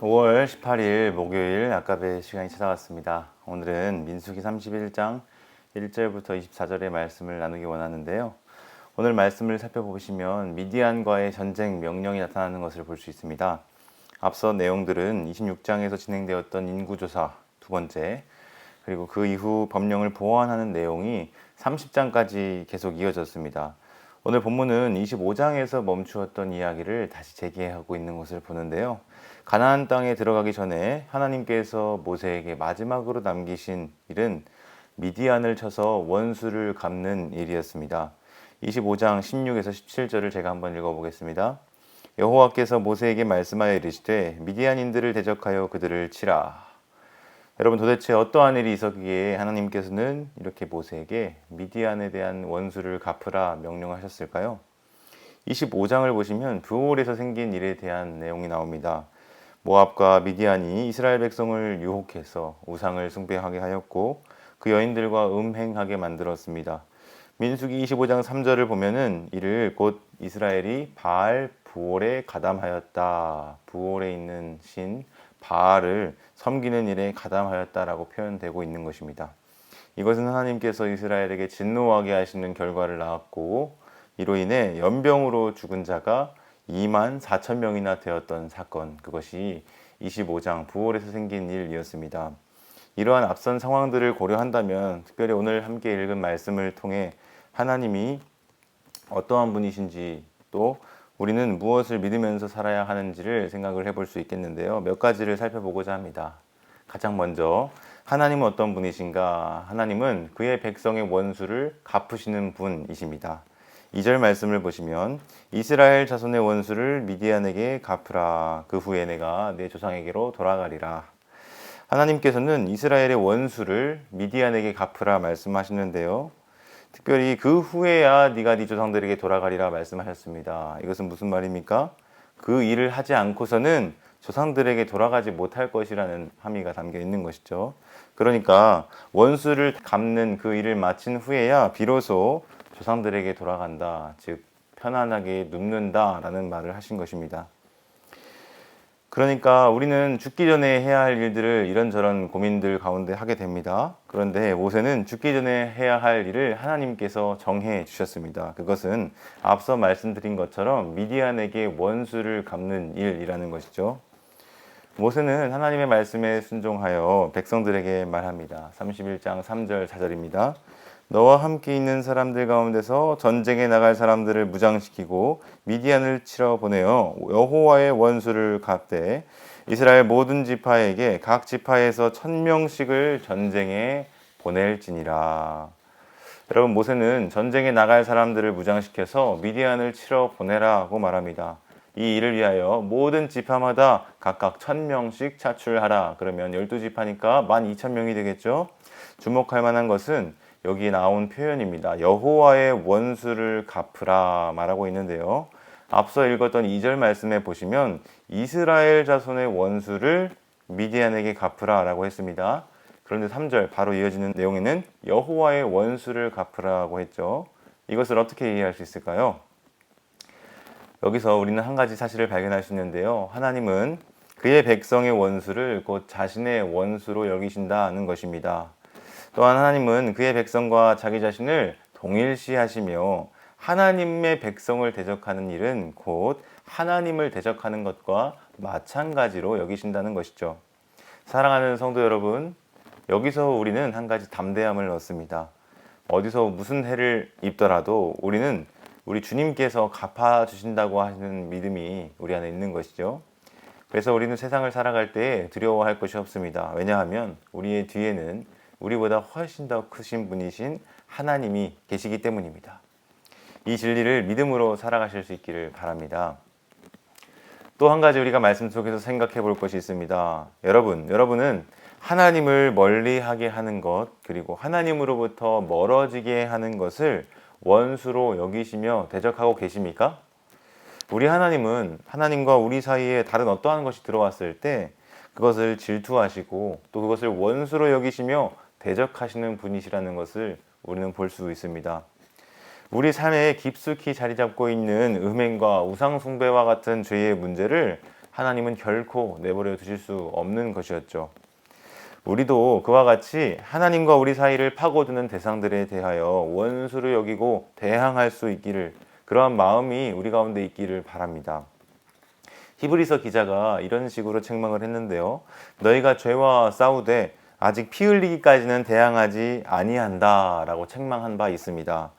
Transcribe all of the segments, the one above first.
5월 18일 목요일 아까의 시간이 찾아왔습니다. 오늘은 민수기 31장 1절부터 24절의 말씀을 나누기 원하는데요. 오늘 말씀을 살펴보시면 미디안과의 전쟁 명령이 나타나는 것을 볼 수 있습니다. 앞서 내용들은 26장에서 진행되었던 인구조사 두 번째, 그리고 그 이후 법령을 보완하는 내용이 30장까지 계속 이어졌습니다. 오늘 본문은 25장에서 멈추었던 이야기를 다시 재개하고 있는 것을 보는데요. 가나안 땅에 들어가기 전에 하나님께서 모세에게 마지막으로 남기신 일은 미디안을 쳐서 원수를 갚는 일이었습니다. 25장 16에서 17절을 제가 한번 읽어보겠습니다. 여호와께서 모세에게 말씀하여 이르시되 미디안인들을 대적하여 그들을 치라. 여러분 도대체 어떠한 일이 있었기에 하나님께서는 이렇게 모세에게 미디안에 대한 원수를 갚으라 명령하셨을까요? 25장을 보시면 부올에서 생긴 일에 대한 내용이 나옵니다. 모압과 미디안이 이스라엘 백성을 유혹해서 우상을 숭배하게 하였고 그 여인들과 음행하게 만들었습니다. 민수기 25장 3절을 보면은 이를 곧 이스라엘이 바알 부올에 가담하였다. 부올에 있는 신 바알을 섬기는 일에 가담하였다라고 표현되고 있는 것입니다. 이것은 하나님께서 이스라엘에게 진노하게 하시는 결과를 낳았고 이로 인해 연병으로 죽은 자가 2만 4천 명이나 되었던 사건 그것이 25장 부월에서 생긴 일이었습니다. 이러한 앞선 상황들을 고려한다면 특별히 오늘 함께 읽은 말씀을 통해 하나님이 어떠한 분이신지 또 우리는 무엇을 믿으면서 살아야 하는지를 생각을 해볼 수 있겠는데요. 몇 가지를 살펴보고자 합니다. 가장 먼저 하나님은 어떤 분이신가? 하나님은 그의 백성의 원수를 갚으시는 분이십니다. 2절 말씀을 보시면 이스라엘 자손의 원수를 미디안에게 갚으라. 그 후에 내가 내 조상에게로 돌아가리라. 하나님께서는 이스라엘의 원수를 미디안에게 갚으라 말씀하시는데요. 특별히 그 후에야 네가 네 조상들에게 돌아가리라 말씀하셨습니다. 이것은 무슨 말입니까? 그 일을 하지 않고서는 조상들에게 돌아가지 못할 것이라는 함의가 담겨 있는 것이죠. 그러니까 원수를 갚는 그 일을 마친 후에야 비로소 조상들에게 돌아간다. 즉 편안하게 눕는다라는 말을 하신 것입니다. 그러니까 우리는 죽기 전에 해야 할 일들을 이런저런 고민들 가운데 하게 됩니다. 그런데 모세는 죽기 전에 해야 할 일을 하나님께서 정해 주셨습니다. 그것은 앞서 말씀드린 것처럼 미디안에게 원수를 갚는 일이라는 것이죠. 모세는 하나님의 말씀에 순종하여 백성들에게 말합니다. 31장 3절 4절입니다. 너와 함께 있는 사람들 가운데서 전쟁에 나갈 사람들을 무장시키고 미디안을 치러 보내어 여호와의 원수를 갚되 이스라엘 모든 지파에게 각 지파에서 천 명씩을 전쟁에 보낼지니라. 여러분 모세는 전쟁에 나갈 사람들을 무장시켜서 미디안을 치러 보내라고 말합니다. 이 일을 위하여 모든 지파마다 각각 천 명씩 차출하라. 그러면 열두 지파니까 만 이천 명이 되겠죠. 주목할 만한 것은 여기 나온 표현입니다. 여호와의 원수를 갚으라 말하고 있는데요. 앞서 읽었던 2절 말씀에 보시면 이스라엘 자손의 원수를 미디안에게 갚으라라고 했습니다. 그런데 3절 바로 이어지는 내용에는 여호와의 원수를 갚으라고 했죠. 이것을 어떻게 이해할 수 있을까요? 여기서 우리는 한 가지 사실을 발견할 수 있는데요. 하나님은 그의 백성의 원수를 곧 자신의 원수로 여기신다는 것입니다. 또한 하나님은 그의 백성과 자기 자신을 동일시하시며 하나님의 백성을 대적하는 일은 곧 하나님을 대적하는 것과 마찬가지로 여기신다는 것이죠. 사랑하는 성도 여러분, 여기서 우리는 한 가지 담대함을 얻습니다. 어디서 무슨 해를 입더라도 우리는 우리 주님께서 갚아주신다고 하시는 믿음이 우리 안에 있는 것이죠. 그래서 우리는 세상을 살아갈 때 두려워할 것이 없습니다. 왜냐하면 우리의 뒤에는 우리보다 훨씬 더 크신 분이신 하나님이 계시기 때문입니다. 이 진리를 믿음으로 살아가실 수 있기를 바랍니다. 또 한 가지 우리가 말씀 속에서 생각해 볼 것이 있습니다. 여러분, 여러분은 하나님을 멀리 하게 하는 것, 그리고 하나님으로부터 멀어지게 하는 것을 원수로 여기시며 대적하고 계십니까? 우리 하나님은 하나님과 우리 사이에 다른 어떠한 것이 들어왔을 때 그것을 질투하시고 또 그것을 원수로 여기시며 대적하시는 분이시라는 것을 우리는 볼 수 있습니다. 우리 삶에 깊숙이 자리 잡고 있는 음행과 우상숭배와 같은 죄의 문제를 하나님은 결코 내버려 두실 수 없는 것이었죠. 우리도 그와 같이 하나님과 우리 사이를 파고드는 대상들에 대하여 원수로 여기고 대항할 수 있기를 그러한 마음이 우리 가운데 있기를 바랍니다. 히브리서 기자가 이런 식으로 책망을 했는데요. 너희가 죄와 싸우되 아직 피 흘리기까지는 대항하지 아니한다라고 책망한 바 있습니다.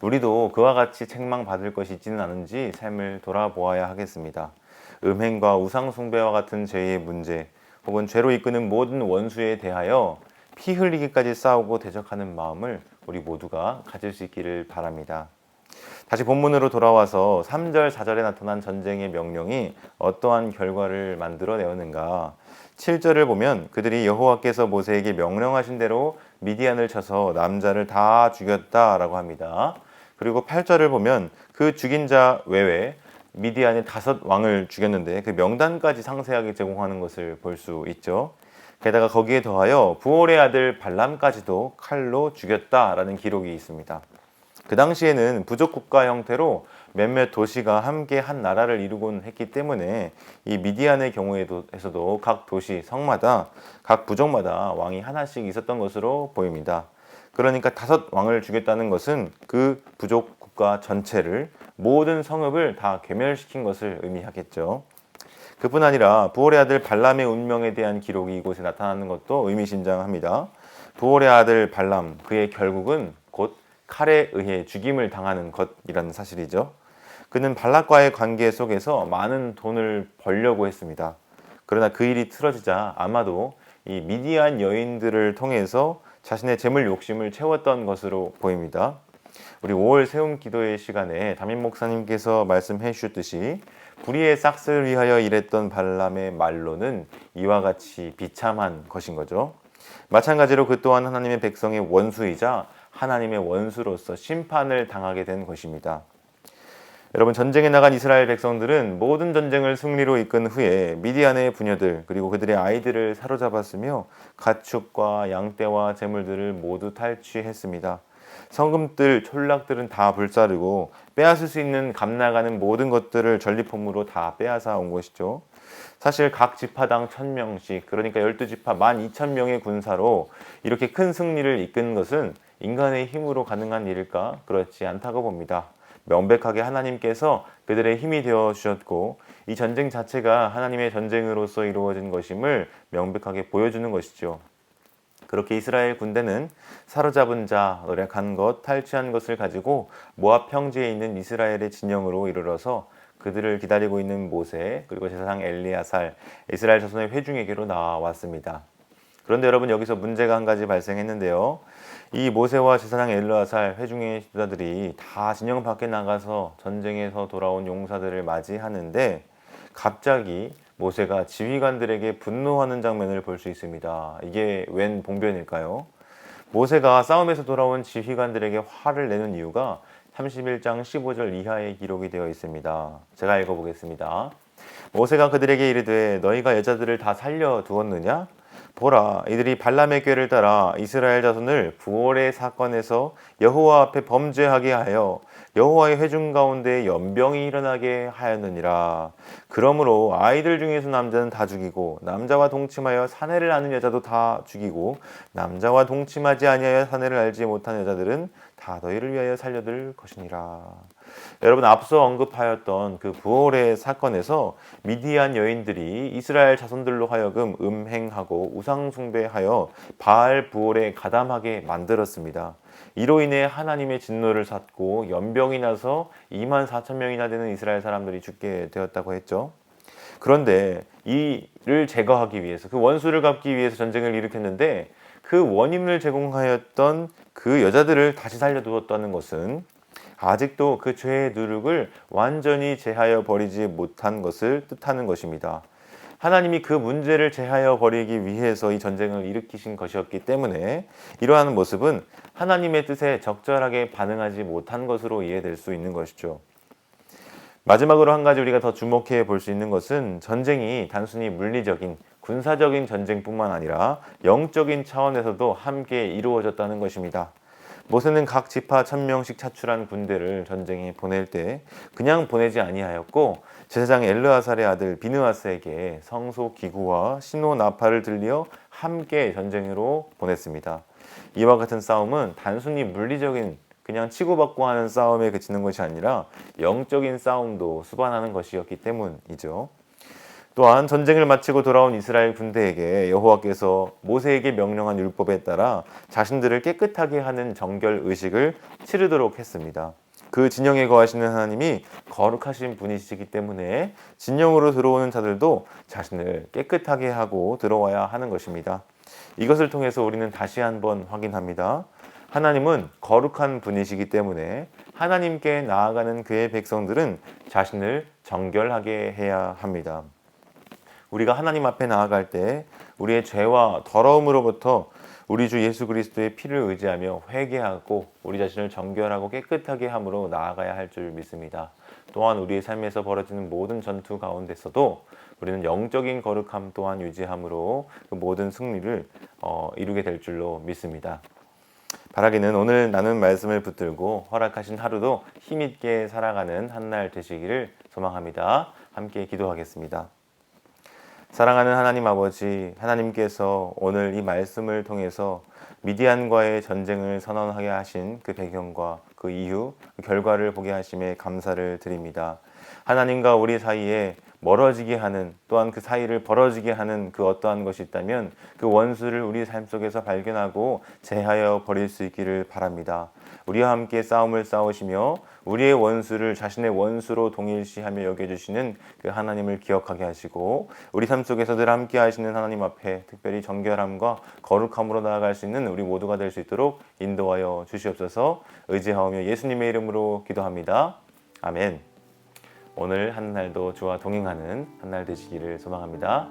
우리도 그와 같이 책망받을 것이 있지는 않은지 삶을 돌아보아야 하겠습니다. 음행과 우상 숭배와 같은 죄의 문제 혹은 죄로 이끄는 모든 원수에 대하여 피 흘리기까지 싸우고 대적하는 마음을 우리 모두가 가질 수 있기를 바랍니다. 다시 본문으로 돌아와서 3절, 4절에 나타난 전쟁의 명령이 어떠한 결과를 만들어내었는가? 7절을 보면 그들이 여호와께서 모세에게 명령하신 대로 미디안을 쳐서 남자를 다 죽였다라고 합니다. 그리고 8절을 보면 그 죽인 자 외에 미디안의 다섯 왕을 죽였는데 그 명단까지 상세하게 제공하는 것을 볼 수 있죠. 게다가 거기에 더하여 부올의 아들 발람까지도 칼로 죽였다라는 기록이 있습니다. 그 당시에는 부족 국가 형태로 몇몇 도시가 함께 한 나라를 이루곤 했기 때문에 이 미디안의 경우에서도 각 도시 성마다 각 부족마다 왕이 하나씩 있었던 것으로 보입니다. 그러니까 다섯 왕을 죽였다는 것은 그 부족 국가 전체를 모든 성읍을 다 괴멸시킨 것을 의미하겠죠. 그뿐 아니라 부올의 아들 발람의 운명에 대한 기록이 이곳에 나타나는 것도 의미심장합니다. 부올의 아들 발람 그의 결국은 곧 칼에 의해 죽임을 당하는 것이라는 사실이죠. 그는 발락과의 관계 속에서 많은 돈을 벌려고 했습니다. 그러나 그 일이 틀어지자 아마도 이 미디안 여인들을 통해서 자신의 재물 욕심을 채웠던 것으로 보입니다. 우리 5월 세움 기도의 시간에 담임 목사님께서 말씀해 주셨듯이 불의의 싹스를 위하여 일했던 발람의 말로는 이와 같이 비참한 것인 거죠. 마찬가지로 그 또한 하나님의 백성의 원수이자 하나님의 원수로서 심판을 당하게 된 것입니다. 여러분 전쟁에 나간 이스라엘 백성들은 모든 전쟁을 승리로 이끈 후에 미디안의 부녀들 그리고 그들의 아이들을 사로잡았으며 가축과 양떼와 재물들을 모두 탈취했습니다. 성금들, 촌락들은 다 불사르고 빼앗을 수 있는 감 나가는 모든 것들을 전리품으로 다 빼앗아 온 것이죠. 사실 각 지파당 천명씩 그러니까 열두 지파 만 이천 명의 군사로 이렇게 큰 승리를 이끈 것은 인간의 힘으로 가능한 일일까? 그렇지 않다고 봅니다. 명백하게 하나님께서 그들의 힘이 되어 주셨고 이 전쟁 자체가 하나님의 전쟁으로서 이루어진 것임을 명백하게 보여주는 것이죠. 그렇게 이스라엘 군대는 사로잡은 자, 노력한 것, 탈취한 것을 가지고 모압 평지에 있는 이스라엘의 진영으로 이르러서 그들을 기다리고 있는 모세 그리고 제사장 엘리야살 이스라엘 자손의 회중에게로 나왔습니다. 그런데 여러분 여기서 문제가 한 가지 발생했는데요. 이 모세와 제사장 엘르아살 회중의 지도자들이 다 진영 밖에 나가서 전쟁에서 돌아온 용사들을 맞이하는데 갑자기 모세가 지휘관들에게 분노하는 장면을 볼 수 있습니다. 이게 웬 봉변일까요? 모세가 싸움에서 돌아온 지휘관들에게 화를 내는 이유가 31장 15절 이하의 기록이 되어 있습니다. 제가 읽어보겠습니다. 모세가 그들에게 이르되 너희가 여자들을 다 살려 두었느냐? 보라 이들이 발람의 꾀를 따라 이스라엘 자손을 부월의 사건에서 여호와 앞에 범죄하게 하여 여호와의 회중 가운데 연병이 일어나게 하였느니라 그러므로 아이들 중에서 남자는 다 죽이고 남자와 동침하여 사내를 아는 여자도 다 죽이고 남자와 동침하지 아니하여 사내를 알지 못한 여자들은 다 너희를 위하여 살려둘 것이니라 여러분 앞서 언급하였던 그 부월의 사건에서 미디안 여인들이 이스라엘 자손들로 하여금 음행하고 우상 숭배하여 바알 부월에 가담하게 만들었습니다. 이로 인해 하나님의 진노를 샀고 연병이 나서 2만 4천 명이나 되는 이스라엘 사람들이 죽게 되었다고 했죠. 그런데 이를 제거하기 위해서 그 원수를 갚기 위해서 전쟁을 일으켰는데 그 원인을 제공하였던 그 여자들을 다시 살려두었다는 것은 아직도 그 죄의 누룩을 완전히 제하여 버리지 못한 것을 뜻하는 것입니다. 하나님이 그 문제를 제하여 버리기 위해서 이 전쟁을 일으키신 것이었기 때문에 이러한 모습은 하나님의 뜻에 적절하게 반응하지 못한 것으로 이해될 수 있는 것이죠. 마지막으로 한 가지 우리가 더 주목해 볼 수 있는 것은 전쟁이 단순히 물리적인 군사적인 전쟁뿐만 아니라 영적인 차원에서도 함께 이루어졌다는 것입니다. 모세는 각 지파 천 명씩 차출한 군대를 전쟁에 보낼 때 그냥 보내지 아니하였고 제사장 엘르아살의 아들 비느하스에게 성소 기구와 신호 나팔을 들려 함께 전쟁으로 보냈습니다. 이와 같은 싸움은 단순히 물리적인 그냥 치고받고 하는 싸움에 그치는 것이 아니라 영적인 싸움도 수반하는 것이었기 때문이죠. 또한 전쟁을 마치고 돌아온 이스라엘 군대에게 여호와께서 모세에게 명령한 율법에 따라 자신들을 깨끗하게 하는 정결 의식을 치르도록 했습니다. 그 진영에 거하시는 하나님이 거룩하신 분이시기 때문에 진영으로 들어오는 자들도 자신을 깨끗하게 하고 들어와야 하는 것입니다. 이것을 통해서 우리는 다시 한번 확인합니다. 하나님은 거룩한 분이시기 때문에 하나님께 나아가는 그의 백성들은 자신을 정결하게 해야 합니다. 우리가 하나님 앞에 나아갈 때 우리의 죄와 더러움으로부터 우리 주 예수 그리스도의 피를 의지하며 회개하고 우리 자신을 정결하고 깨끗하게 함으로 나아가야 할 줄 믿습니다. 또한 우리의 삶에서 벌어지는 모든 전투 가운데서도 우리는 영적인 거룩함 또한 유지함으로 그 모든 승리를 어, 이루게 될 줄로 믿습니다. 바라기는 오늘 나눈 말씀을 붙들고 허락하신 하루도 힘있게 살아가는 한 날 되시기를 소망합니다. 함께 기도하겠습니다. 사랑하는 하나님 아버지, 하나님께서 오늘 이 말씀을 통해서 미디안과의 전쟁을 선언하게 하신 그 배경과 그 이유, 그 결과를 보게 하심에 감사를 드립니다. 하나님과 우리 사이에 멀어지게 하는 또한 그 사이를 벌어지게 하는 그 어떠한 것이 있다면 그 원수를 우리 삶 속에서 발견하고 제하여 버릴 수 있기를 바랍니다. 우리와 함께 싸움을 싸우시며 우리의 원수를 자신의 원수로 동일시하며 여겨주시는 그 하나님을 기억하게 하시고 우리 삶 속에서 늘 함께 하시는 하나님 앞에 특별히 정결함과 거룩함으로 나아갈 수 있는 우리 모두가 될 수 있도록 인도하여 주시옵소서 의지하오며 예수님의 이름으로 기도합니다. 아멘. 오늘 한 날도 주와 동행하는 한 날 되시기를 소망합니다.